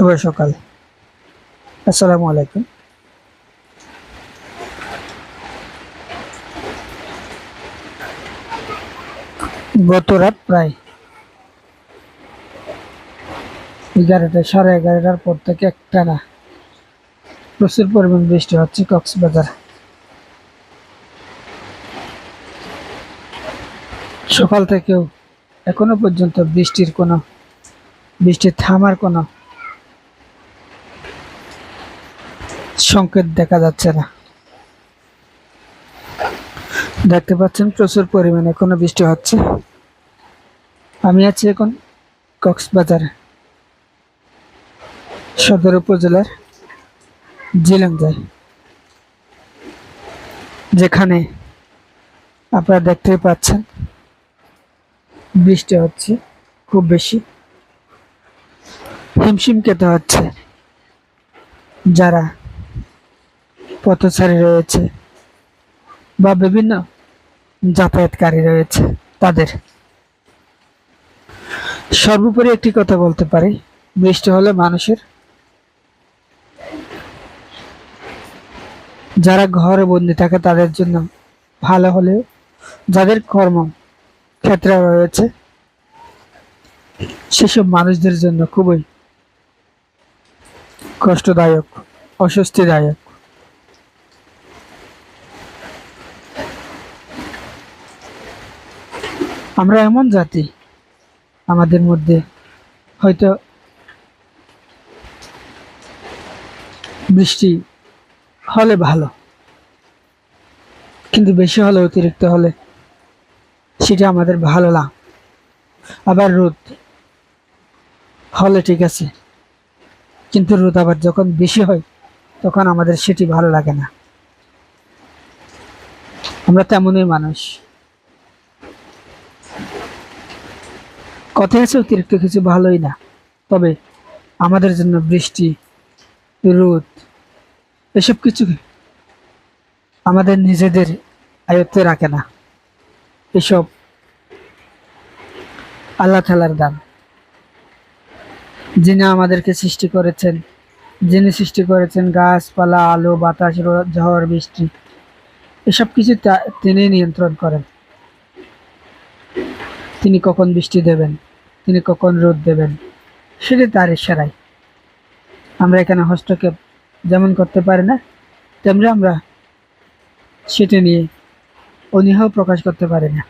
শুভ সকাল। আসসালামু আলাইকুম। গত রাত প্রায় এগারোটা, সাড়ে এগারোটার পর থেকে একটা না প্রচুর পরিমাণ বৃষ্টি হচ্ছে কক্সবাজার। সকাল থেকেও এখনও পর্যন্ত বৃষ্টির কোনো বৃষ্টির থামার কোনো সংকেত দেখা যাচ্ছে না। দেখতে পাচ্ছেন প্রচুর পরিমাণে এখনও বৃষ্টি হচ্ছে। আমি আছি এখন কক্সবাজার, সদর উপজেলার জিলেংজায়, যেখানে আপনারা দেখতেই পাচ্ছেন বৃষ্টি হচ্ছে খুব বেশি। হিমশিম খেতে হচ্ছে যারা পথচারী রয়েছে বা বিভিন্ন যাতায়াতকারী রয়েছে তাদের। সর্বোপরি একটি কথা বলতে পারি, বৃষ্টি হলে মানুষের যারা ঘরে বন্দি থাকে তাদের জন্য ভালো হলেও যাদের কর্ম ক্ষেত্রে রয়েছে, সেসব মানুষদের জন্য খুবই কষ্টদায়ক, অস্বস্তিদায়ক। আমরা এমন জাতি আমাদের মধ্যে। হয়তো বৃষ্টি হলে ভালো, কিন্তু বেশি হলে, অতিরিক্ত হলে সেটা আমাদের ভালো না। আবার রোদ হলে ঠিক আছে, কিন্তু রোদ আবার যখন বেশি হয়, তখন আমাদের সেটি ভালো লাগে না। আমরা তেমনই মানুষ। কথায় আছে, অতিরিক্ত কিছু ভালোই না। তবে আমাদের জন্য বৃষ্টি, রোদ, এসব কিছু আমাদের নিজেদের আয়ত্তে রাখে না। এসব আল্লাহ তালার দান। যিনি আমাদেরকে সৃষ্টি করেছেন, যিনি সৃষ্টি করেছেন গাছপালা, আলো, বাতাস ঝড়, বৃষ্টি, এসব কিছু তিনি নিয়ন্ত্রণ করেন। তিনি কখন বৃষ্টি দেবেন? তিনি কখন রোদ দেবেন? সেটি তার ইশারাই আমরা এখানে হস্তক্ষেপ যেমন করতে পারি না, তেমনি আমরা সেটি নিয়ে অনীহ প্রকাশ করতে পারি না।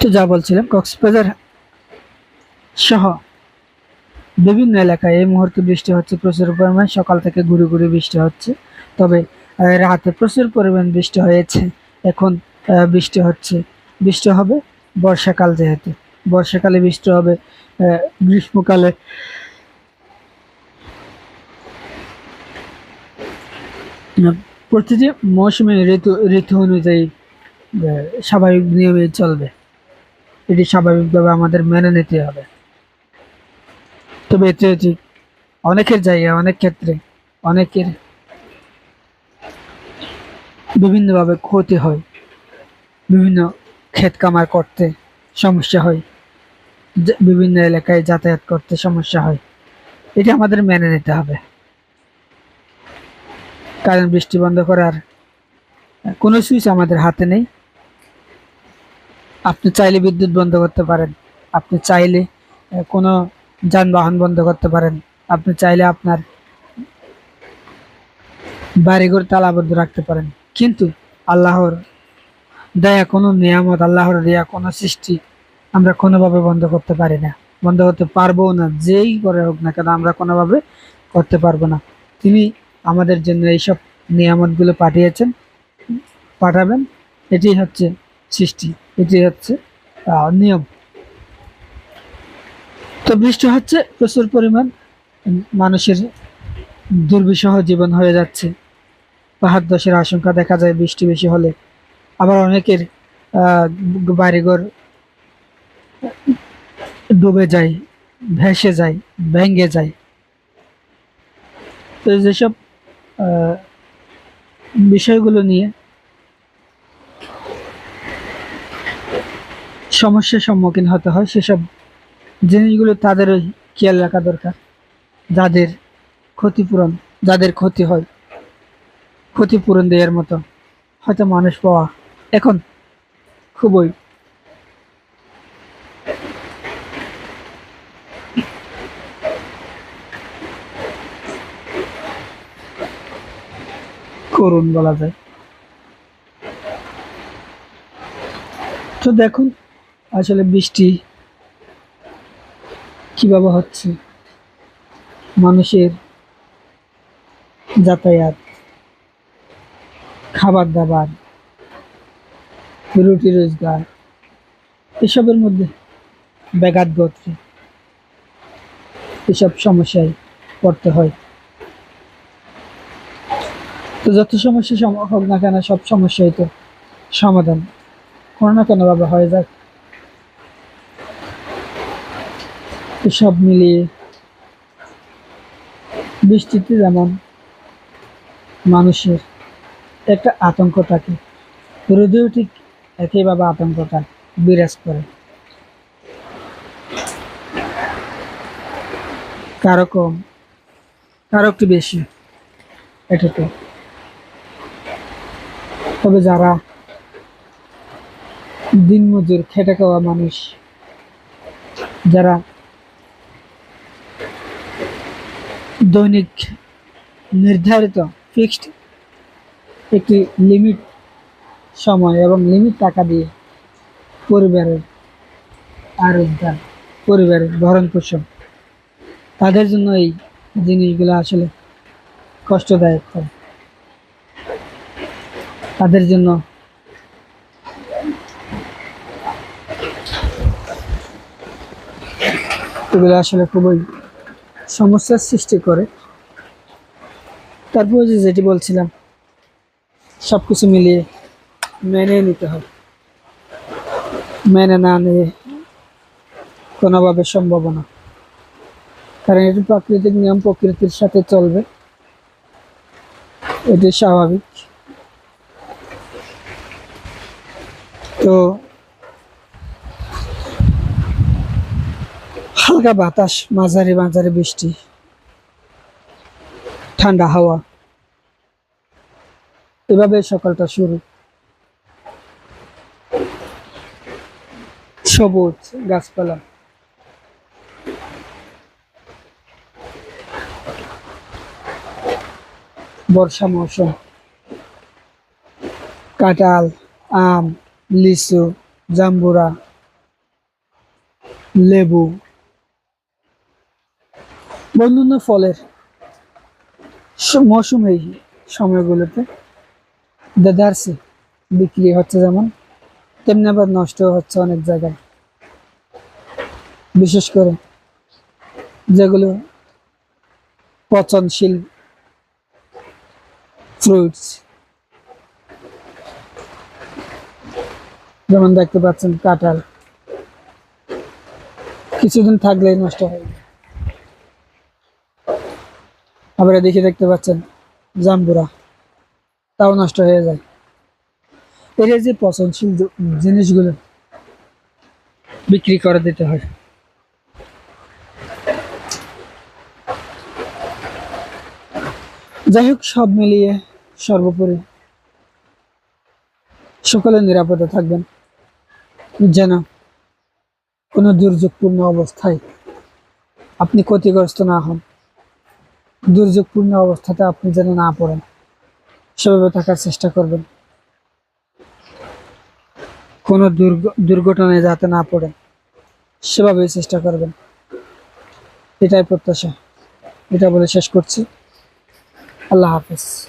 তো যা বলছিলাম, কক্সবাজার সহ বিভিন্ন এলাকায় এই মুহূর্তে বৃষ্টি হচ্ছে, প্রচুর পরিমাণ, সকাল থেকে ঘুরে ঘুরে বৃষ্টি হচ্ছে। তবে রাতে প্রচুর পরিমাণ বৃষ্টি হয়েছে, এখন বৃষ্টি হচ্ছে। বৃষ্টি হবে বর্ষাকাল যেহেতু। বর্ষাকালে বৃষ্টি হবে গ্রীষ্মকালে। প্রতিটি মৌসুমে ঋতু ঋতু অনুযায়ী স্বাভাবিক নিয়মে চলবে। এটি স্বাভাবিকভাবে আমাদের মেনে নিতে হবে। তবে এতে ঠিক অনেকের জায়গায় অনেক ক্ষেত্রে অনেকের বিভিন্নভাবে ক্ষতি হয়। বিভিন্ন ক্ষেত কামার করতে সমস্যা হয়। বিভিন্ন এলাকায় যাতায়াত করতে সমস্যা হয়। এটা আমাদের মেনে নিতে হবে। কারণ বৃষ্টি বন্ধ করার কোনো সুইচ আমাদের হাতে নেই। আপনি চাইলে বিদ্যুৎ বন্ধ করতে পারেন। আপনি চাইলে কোনো যানবাহন বন্ধ করতে পারেন। আপনি চাইলে আপনার বাড়িঘর তালাবদ্ধ রাখতে পারেন। কিন্তু আল্লাহর দয়া, কোনো নিয়ামত, আল্লাহর দেয়া, কোনো সৃষ্টি আমরা কোনোভাবে বন্ধ করতে পারি না। বন্ধ করতে পারব না, যেই করে হোক না কেন আমরা কোনোভাবে করতে পারব না। তিনি আমাদের জন্য এইসব নিয়ামতগুলো পাঠিয়েছেন, পাঠাবেন। এটি হচ্ছে সৃষ্টি এটি হচ্ছে নিয়ম। তো বৃষ্টি হচ্ছে, প্রচুর পরিমাণ মানুষের দুর্বিষহ জীবন হয়ে যাচ্ছে। পাহাড় দশের আশঙ্কা দেখা যায় বৃষ্টি বেশি হলে। আবার অনেকের বাড়িঘর ডুবে যায়, ভেসে যায়, ভেঙে যায়। তো যেসব বিষয়গুলো নিয়ে সমস্যার সম্মুখীন হতে হয়, সেসব জিনিসগুলো তাদের খেয়াল রাখা দরকার, যাদের ক্ষতিপূরণ, যাদের ক্ষতি হয়, ক্ষতিপূরণ দেওয়ার মতো। হয়তো মানুষ পাওয়া এখন খুবই করুণ বলা যায়। তো দেখুন, আসলে বৃষ্টি কীভাবে হচ্ছে, মানুষের যাতায়াত খাবার দাবার রুটি রোজগার, এসবের মধ্যে ব্যাঘাত ঘটছে। এসব সমস্যায় পড়তে হয়। তো যত সমস্যা সম- হোক না কেন, সব সমস্যাই তো সমাধান। কোনো না কোনো ভাবে হয়ে যাক। তো সব মিলিয়ে বৃষ্টিতে যেমন মানুষের একটা আতঙ্ক থাকে, রোদেও ঠিক একইভাবে আতঙ্কটা বিরাজ করে। কারও কম, কারও একটু বেশি এটা তো। তবে যারা দিনমজুর খেটে খাওয়া মানুষ, যারা দৈনিক নির্ধারিত ফিক্সড একটি লিমিট সময় এবং লিমিট টাকা দিয়ে পরিবারের আর উদ্ধার পরিবারের ভরণ পোষণ, তাদের জন্য এই জিনিসগুলো আসলে কষ্টদায়ক হয়। তাদের জন্য। এগুলো আসলে খুবই সমস্যার সৃষ্টি করে। তারপরে যে যেটি বলছিলাম সব কিছু মিলিয়ে মেনে নিতে হবে মেনে না নিয়ে কোনোভাবে সম্ভব না। কারণ এটি প্রাকৃতিক নিয়ম প্রকৃতির সাথে চলবে। এটি স্বাভাবিক। তো হালকা বাতাস, মাঝারি মাঝারি বৃষ্টি, ঠান্ডা হাওয়া। এভাবে সকালটা শুরু। সবুজ গাছপালা। বর্ষা মৌসুম। কাঁঠাল, আম লিচু, জাম্বুরা, লেবু। অন্যান্য ফলের স- মৌসুম এই সময়গুলোতে দেদারসে বিক্রি হচ্ছে যেমন, তেমনি আবার নষ্ট হচ্ছে অনেক জায়গায়। বিশেষ করে যেগুলো পচনশীল ফ্রুটস যেমন দেখতে পাচ্ছেন কাঁঠাল। কিছুদিন থাকলেই নষ্ট হয়ে যায়। আবার দেখে দেখতে পাচ্ছেন জাম্বুরা, তাও নষ্ট হয়ে যায়। এর যে পচনশীল জিনিসগুলো বিক্রি করে দিতে হয়। যাই হোক, সব মিলিয়ে সর্বোপরি সকলে নিরাপদে থাকবেন। যেন কোনো দুর্যোগপূর্ণ অবস্থায় আপনি ক্ষতিগ্রস্ত না হন। দুর্যোগপূর্ণ অবস্থাতে আপনি যেন না পড়েন। সেভাবে থাকার চেষ্টা করবেন। কোনো দুর্ঘ- দুর্ঘটনায় যাতে না পড়েন, সেভাবেই চেষ্টা করবেন। এটাই প্রত্যাশা। এটা বলে শেষ করছি। আল্লাহ হাফেজ।